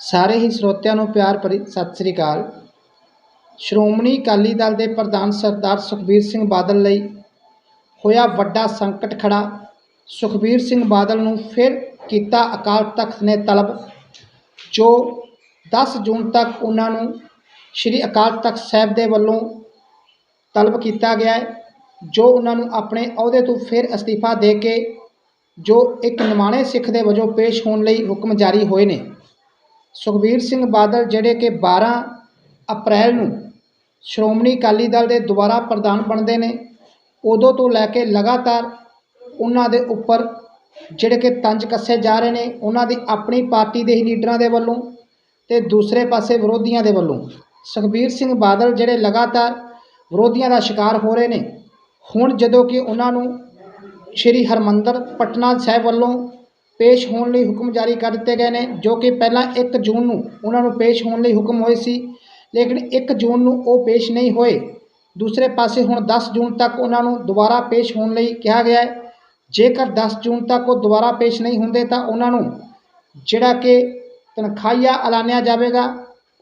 ਸਾਰੇ ਹੀ ਸਰੋਤਿਆਂ ਨੂੰ ਪਿਆਰ ਭਰੀ ਸਤਿ ਸ੍ਰੀ ਅਕਾਲ। ਸ਼੍ਰੋਮਣੀ ਅਕਾਲੀ ਦਲ ਦੇ ਪ੍ਰਧਾਨ ਸਰਦਾਰ ਸੁਖਬੀਰ ਸਿੰਘ ਬਾਦਲ ਲਈ ਹੋਇਆ ਵੱਡਾ ਸੰਕਟ ਖੜਾ ਸੁਖਬੀਰ ਸਿੰਘ ਬਾਦਲ ਨੂੰ ਫਿਰ ਕੀਤਾ ਅਕਾਲ ਤਖਤ ਨੇ ਤਲਬ, ਜੋ 10 ਜੂਨ ਤੱਕ ਉਹਨਾਂ ਨੂੰ ਸ੍ਰੀ ਅਕਾਲ ਤਖਤ ਸਾਹਿਬ ਦੇ ਵੱਲੋਂ ਤਲਬ ਕੀਤਾ ਗਿਆ ਹੈ, ਜੋ ਉਹਨਾਂ ਨੂੰ ਆਪਣੇ ਅਹੁਦੇ ਤੋਂ ਫਿਰ ਅਸਤੀਫਾ ਦੇ ਕੇ ਜੋ ਇੱਕ ਨਿਮਾਣੇ ਸਿੱਖ ਦੇ ਵਜੋਂ ਪੇਸ਼ ਹੋਣ ਲਈ ਹੁਕਮ ਜਾਰੀ ਹੋਏ ਨੇ। ਸੁਖਬੀਰ ਸਿੰਘ ਬਾਦਲ ਜਿਹੜੇ ਕਿ 12 ਅਪ੍ਰੈਲ ਨੂੰ ਸ਼੍ਰੋਮਣੀ ਅਕਾਲੀ ਦਲ ਦੇ ਦੁਬਾਰਾ ਪ੍ਰਧਾਨ ਬਣਦੇ ਨੇ, ਉਦੋਂ ਤੋਂ ਲੈ ਕੇ ਲਗਾਤਾਰ ਉਹਨਾਂ ਦੇ ਉੱਪਰ ਜਿਹੜੇ ਕਿ ਤੰਜ ਕੱਸੇ ਜਾ ਰਹੇ ਨੇ, ਉਹਨਾਂ ਦੀ ਆਪਣੀ ਪਾਰਟੀ ਦੇ ਹੀ ਲੀਡਰਾਂ ਦੇ ਵੱਲੋਂ ਤੇ ਦੂਸਰੇ ਪਾਸੇ ਵਿਰੋਧੀਆਂ ਦੇ ਵੱਲੋਂ। ਸੁਖਬੀਰ ਸਿੰਘ ਬਾਦਲ ਜਿਹੜੇ ਲਗਾਤਾਰ ਵਿਰੋਧੀਆਂ ਦਾ ਸ਼ਿਕਾਰ ਹੋ ਰਹੇ ਨੇ, ਹੁਣ ਜਦੋਂ ਕਿ ਉਹਨਾਂ ਨੂੰ ਸ਼੍ਰੀ ਹਰਮੰਦਰ ਪਟਨਾ ਸਾਹਿਬ ਵੱਲੋਂ ਪੇਸ਼ ਹੋਣ ਲਈ ਹੁਕਮ ਜਾਰੀ ਕਰ ਦਿੱਤੇ ਗਏ ਨੇ, ਜੋ ਕਿ ਪਹਿਲਾਂ 1 ਜੂਨ ਨੂੰ ਉਹਨਾਂ ਨੂੰ ਪੇਸ਼ ਹੋਣ ਲਈ ਹੁਕਮ ਹੋਏ ਸੀ, ਲੇਕਿਨ 1 ਜੂਨ ਨੂੰ ਉਹ ਪੇਸ਼ ਨਹੀਂ ਹੋਏ। ਦੂਸਰੇ ਪਾਸੇ ਹੁਣ 10 ਜੂਨ ਤੱਕ ਉਹਨਾਂ ਨੂੰ ਦੁਬਾਰਾ ਪੇਸ਼ ਹੋਣ ਲਈ ਕਿਹਾ ਗਿਆ ਹੈ। ਜੇਕਰ 10 ਜੂਨ ਤੱਕ ਉਹ ਦੁਬਾਰਾ ਪੇਸ਼ ਨਹੀਂ ਹੁੰਦੇ ਤਾਂ ਉਹਨਾਂ ਨੂੰ ਜਿਹੜਾ ਕਿ ਤਨਖਾਹੀਆ ਐਲਾਨਿਆ ਜਾਵੇਗਾ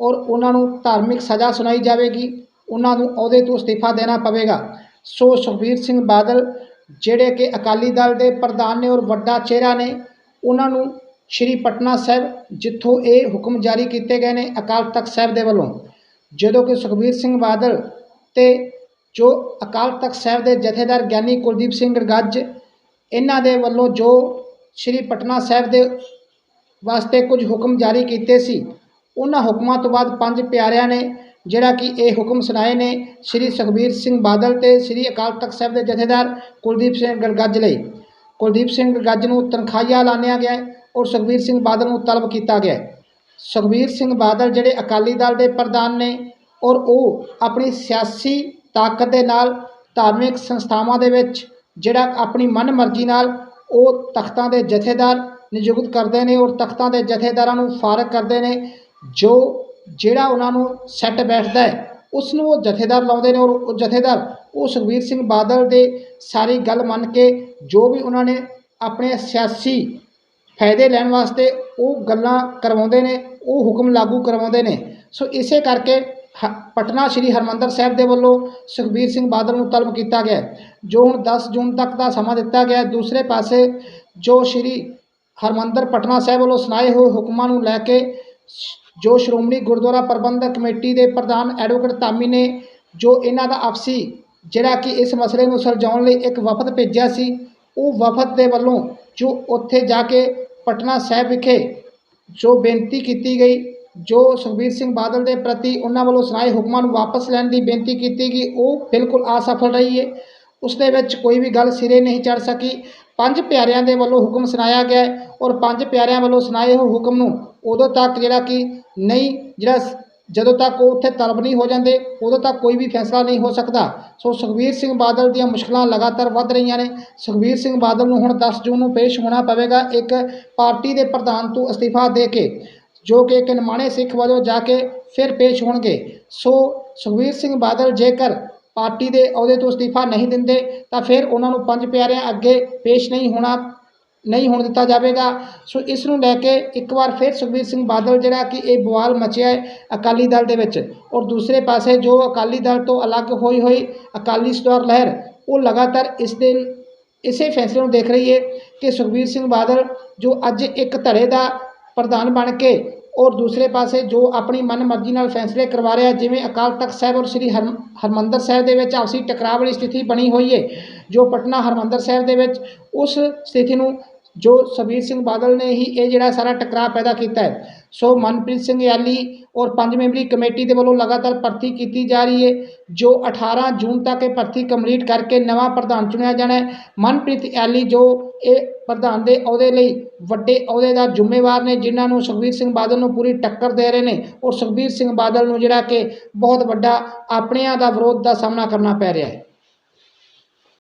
ਔਰ ਉਹਨਾਂ ਨੂੰ ਧਾਰਮਿਕ ਸਜ਼ਾ ਸੁਣਾਈ ਜਾਵੇਗੀ, ਉਹਨਾਂ ਨੂੰ ਅਹੁਦੇ ਤੋਂ ਅਸਤੀਫਾ ਦੇਣਾ ਪਵੇਗਾ। ਸੋ ਸੁਖਬੀਰ ਸਿੰਘ ਬਾਦਲ, ਜਿਹੜੇ ਕਿ ਅਕਾਲੀ ਦਲ ਦੇ ਪ੍ਰਧਾਨ ਨੇ ਔਰ ਵੱਡਾ ਚਿਹਰਾ ਨੇ ਉਹਨਾਂ ਨੂੰ ਸ਼੍ਰੀ ਪਟਨਾ ਸਾਹਿਬ ਜਿੱਥੋਂ ਇਹ ਹੁਕਮ ਜਾਰੀ ਕੀਤੇ ਗਏ ਨੇ ਅਕਾਲ ਤਖਤ ਸਾਹਿਬ ਦੇ ਵੱਲੋਂ। ਜਦੋਂ ਕਿ ਸੁਖਬੀਰ ਸਿੰਘ ਬਾਦਲ ਤੇ ਜੋ ਅਕਾਲ ਤਖਤ ਸਾਹਿਬ ਦੇ ਜਥੇਦਾਰ ਗਿਆਨੀ ਕੁਲਦੀਪ ਸਿੰਘ ਗੱਜ, ਇਹਨਾਂ ਦੇ ਵੱਲੋਂ ਜੋ ਸ਼੍ਰੀ ਪਟਨਾ ਸਾਹਿਬ ਦੇ ਵਾਸਤੇ ਕੁਝ ਹੁਕਮ ਜਾਰੀ ਕੀਤੇ ਸੀ, ਉਹਨਾਂ ਹੁਕਮਾਂ ਤੋਂ ਬਾਅਦ ਪੰਜ ਪਿਆਰਿਆਂ ਨੇ ਜਿਹੜਾ ਕਿ ਇਹ ਹੁਕਮ ਸੁਣਾਏ ਨੇ ਸ਼੍ਰੀ ਸੁਖਬੀਰ ਸਿੰਘ ਬਾਦਲ ਤੇ ਸ਼੍ਰੀ ਅਕਾਲ ਤਖਤ ਸਾਹਿਬ ਦੇ ਜਥੇਦਾਰ ਕੁਲਦੀਪ ਸਿੰਘ ਗੜਗੱਜ ਲਈ। ਕੁਲਦੀਪ ਸਿੰਘ ਗੱਜ ਨੂੰ ਤਨਖਾਹੀਆ ਐਲਾਨਿਆ ਗਿਆ ਹੈ ਔਰ ਸੁਖਬੀਰ ਸਿੰਘ ਬਾਦਲ ਨੂੰ ਤਲਬ ਕੀਤਾ ਗਿਆ ਹੈ। ਸੁਖਬੀਰ ਸਿੰਘ ਬਾਦਲ ਜਿਹੜੇ ਅਕਾਲੀ ਦਲ ਦੇ ਪ੍ਰਧਾਨ ਨੇ ਔਰ ਉਹ ਆਪਣੀ ਸਿਆਸੀ ਤਾਕਤ ਦੇ ਨਾਲ ਧਾਰਮਿਕ ਸੰਸਥਾਵਾਂ ਦੇ ਵਿੱਚ ਜਿਹੜਾ ਆਪਣੀ ਮਨਮਰਜ਼ੀ ਨਾਲ ਉਹ ਤਖਤਾਂ ਦੇ ਜਥੇਦਾਰ ਨਿਯੁਕਤ ਕਰਦੇ ਨੇ ਔਰ ਤਖਤਾਂ ਦੇ ਜਥੇਦਾਰਾਂ ਨੂੰ ਫਾਰਗ ਕਰਦੇ ਨੇ, ਜੋ ਜਿਹੜਾ ਉਹਨਾਂ ਨੂੰ ਸੈੱਟ ਬੈਠਦਾ ਹੈ ਉਸ ਨੂੰ ਉਹ ਜਥੇਦਾਰ ਲਾਉਂਦੇ ਨੇ ਔਰ ਉਹ ਜਥੇਦਾਰ, ਉਹ ਸੁਖਬੀਰ ਸਿੰਘ ਬਾਦਲ ਦੇ ਸਾਰੀ ਗੱਲ ਮੰਨ ਕੇ ਜੋ ਵੀ ਉਹਨਾਂ ਨੇ ਆਪਣੇ ਸਿਆਸੀ ਫਾਇਦੇ ਲੈਣ ਵਾਸਤੇ ਉਹ ਗੱਲਾਂ ਕਰਵਾਉਂਦੇ ਨੇ, ਉਹ ਹੁਕਮ ਲਾਗੂ ਕਰਵਾਉਂਦੇ ਨੇ। ਸੋ ਇਸੇ ਕਰਕੇ ਹ, ਪਟਨਾ ਸ਼੍ਰੀ ਹਰਮੰਦਰ ਸਾਹਿਬ ਦੇ ਵੱਲੋਂ ਸੁਖਬੀਰ ਸਿੰਘ ਬਾਦਲ ਨੂੰ ਤਲਬ ਕੀਤਾ ਗਿਆ। ਜੋ ਹੁਣ 10 ਜੂਨ ਤੱਕ ਦਾ ਸਮਾਂ ਦਿੱਤਾ ਗਿਆ, ਦੂਸਰੇ ਪਾਸੇ ਜੋ ਸ਼੍ਰੀ ਹਰਮੰਦਰ ਪਟਨਾ ਸਾਹਿਬ ਵੱਲੋਂ ਸੁਣਾਏ ਹੋਏ ਹੁਕਮਾਂ ਨੂੰ ਲੈ ਕੇ ਜੋ ਸ਼੍ਰੋਮਣੀ ਗੁਰਦੁਆਰਾ ਪ੍ਰਬੰਧਕ ਕਮੇਟੀ ਦੇ ਪ੍ਰਧਾਨ ਐਡਵੋਕੇਟ ਧਾਮੀ ਨੇ ਜੋ ਇਹਨਾਂ ਦਾ ਆਪਸੀ ਜਿਹੜਾ ਕਿ ਇਸ ਮਸਲੇ ਨੂੰ ਸੁਲਝਾਉਣ ਲਈ ਇੱਕ ਵਫਦ ਭੇਜਿਆ ਸੀ ਉਹ ਵਫਦ ਦੇ ਵੱਲੋਂ ਜੋ ਉੱਥੇ ਜਾ ਕੇ ਪਟਨਾ ਸਾਹਿਬ ਵਿਖੇ ਜੋ ਬੇਨਤੀ ਕੀਤੀ ਗਈ, ਜੋ ਸੁਖਬੀਰ ਸਿੰਘ ਬਾਦਲ ਦੇ ਪ੍ਰਤੀ ਉਹਨਾਂ ਵੱਲੋਂ ਸੁਣਾਏ ਹੁਕਮਾਂ ਨੂੰ ਵਾਪਸ ਲੈਣ ਦੀ ਬੇਨਤੀ ਕੀਤੀ ਗਈ, ਉਹ ਬਿਲਕੁਲ ਅਸਫਲ ਰਹੀ ਹੈ। ਉਸ ਦੇ ਵਿੱਚ ਕੋਈ ਵੀ ਗੱਲ ਸਿਰੇ ਨਹੀਂ ਚੜ ਸਕੀ। ਪੰਜ ਪਿਆਰਿਆਂ ਦੇ ਵੱਲੋਂ ਹੁਕਮ ਸੁਣਾਇਆ ਗਿਆ ਔਰ ਪੰਜ ਪਿਆਰਿਆਂ ਵੱਲੋਂ ਸੁਣਾਏ ਹੋਏ ਹੁਕਮ ਨੂੰ ਉਦੋਂ ਤੱਕ ਜਿਹੜਾ ਕਿ ਨਹੀਂ, ਜਿਹੜਾ ਸ- ਜਦੋਂ ਤੱਕ ਉਹ ਉੱਥੇ ਤਲਬ ਨਹੀਂ ਹੋ ਜਾਂਦੇ, ਉਦੋਂ ਤੱਕ ਕੋਈ ਵੀ ਫੈਸਲਾ ਨਹੀਂ ਹੋ ਸਕਦਾ। ਸੋ ਸੁਖਬੀਰ ਸਿੰਘ ਬਾਦਲ ਦੀਆਂ ਮੁਸ਼ਕਲਾਂ ਲਗਾਤਾਰ ਵੱਧ ਰਹੀਆਂ ਨੇ। ਸੁਖਬੀਰ ਸਿੰਘ ਬਾਦਲ ਨੂੰ ਹੁਣ 10 ਜੂਨ ਨੂੰ ਪੇਸ਼ ਹੋਣਾ ਪਵੇਗਾ ਇੱਕ ਪਾਰਟੀ ਦੇ ਪ੍ਰਧਾਨ ਤੋਂ ਅਸਤੀਫਾ ਦੇ ਕੇ, ਜੋ ਕਿ ਇੱਕ ਨਿਮਾਣੇ ਸਿੱਖ ਵਜੋਂ ਜਾ ਕੇ ਫਿਰ ਪੇਸ਼ ਹੋਣਗੇ। ਸੋ ਸੁਖਬੀਰ ਸਿੰਘ ਬਾਦਲ ਜੇਕਰ ਪਾਰਟੀ ਦੇ ਅਹੁਦੇ ਤੋਂ ਅਸਤੀਫਾ ਨਹੀਂ ਦਿੰਦੇ, ਤਾਂ ਫਿਰ ਉਹਨਾਂ ਨੂੰ ਪੰਜ ਪਿਆਰਿਆਂ ਅੱਗੇ ਪੇਸ਼ ਨਹੀਂ ਹੋਣਾ ਨਹੀਂ ਹੋਣ ਦਿੱਤਾ ਜਾਵੇਗਾ। ਸੋ ਇਸ ਨੂੰ ਲੈ ਕੇ ਇੱਕ ਵਾਰ ਫਿਰ ਸੁਖਬੀਰ ਸਿੰਘ ਬਾਦਲ ਜਿਹੜਾ ਕਿ ਇਹ ਬਵਾਲ ਮਚਿਆ ਹੈ ਅਕਾਲੀ ਦਲ ਦੇ ਵਿੱਚ ਔਰ ਦੂਸਰੇ ਪਾਸੇ ਜੋ ਅਕਾਲੀ ਦਲ ਤੋਂ ਅਲੱਗ ਹੋਈ ਹੋਈ ਅਕਾਲੀ ਸਟਾਰ ਲਹਿਰ, ਉਹ ਲਗਾਤਾਰ ਇਸ ਦਿਨ ਇਸੇ ਫੈਸਲੇ ਨੂੰ ਦੇਖ ਰਹੀ ਹੈ ਕਿ ਸੁਖਬੀਰ ਸਿੰਘ ਬਾਦਲ ਜੋ ਅੱਜ ਇੱਕ ਧੜੇ ਦਾ ਪ੍ਰਧਾਨ ਬਣ ਕੇ ਔਰ ਦੂਸਰੇ ਪਾਸੇ ਜੋ ਆਪਣੀ ਮਨਮਰਜ਼ੀ ਨਾਲ ਫੈਸਲੇ ਕਰਵਾ ਰਿਹਾ ਜਿਵੇਂ ਅਕਾਲ ਤਖਤ ਸਾਹਿਬ ਔਰ ਸ੍ਰੀ ਹਰ ਹਰਮੰਦਰ ਸਾਹਿਬ ਦੇ ਵਿੱਚ ਆਪਸੀ ਟਕਰਾਅ ਵਾਲੀ ਸਥਿਤੀ ਬਣੀ ਹੋਈ ਹੈ, ਜੋ ਪਟਨਾ ਹਰਮੰਦਰ ਸਾਹਿਬ ਦੇ ਵਿੱਚ ਉਸ ਸਥਿਤੀ ਨੂੰ ਜੋ ਸੁਖਬੀਰ ਸਿੰਘ ਬਾਦਲ ਨੇ ਹੀ ਇਹ ਜਿਹੜਾ ਸਾਰਾ ਟਕਰਾਅ ਪੈਦਾ ਕੀਤਾ ਹੈ, ਸੋ ਮਨਪ੍ਰੀਤ ਸਿੰਘ ਯਾਲੀ ਔਰ ਪੰਜ ਮੈਂਬਰੀ ਕਮੇਟੀ ਦੇ ਵੱਲੋਂ ਲਗਾਤਾਰ ਭਰਤੀ ਕੀਤੀ ਜਾ ਰਹੀ ਹੈ, ਜੋ 18 ਜੂਨ ਤੱਕ ਇਹ ਭਰਤੀ ਕੰਪਲੀਟ ਕਰਕੇ ਨਵਾਂ ਪ੍ਰਧਾਨ ਚੁਣਿਆ ਜਾਣਾ ਹੈ। ਮਨਪ੍ਰੀਤ ਯਾਲੀ ਜੋ ਇਹ ਪ੍ਰਧਾਨ ਦੇ ਅਹੁਦੇ ਲਈ ਵੱਡੇ ਅਹੁਦੇਦਾਰ ਜ਼ਿੰਮੇਵਾਰ ਨੇ, ਜਿਨ੍ਹਾਂ ਨੂੰ ਸੁਖਬੀਰ ਸਿੰਘ ਬਾਦਲ ਨੂੰ ਪੂਰੀ ਟੱਕਰ ਦੇ ਰਹੇ ਨੇ, ਔਰ ਸੁਖਬੀਰ ਸਿੰਘ ਬਾਦਲ ਨੂੰ ਜਿਹੜਾ ਕਿ ਬਹੁਤ ਵੱਡਾ ਆਪਣਿਆਂ ਦਾ ਵਿਰੋਧ ਦਾ ਸਾਹਮਣਾ ਕਰਨਾ ਪੈ ਰਿਹਾ ਹੈ।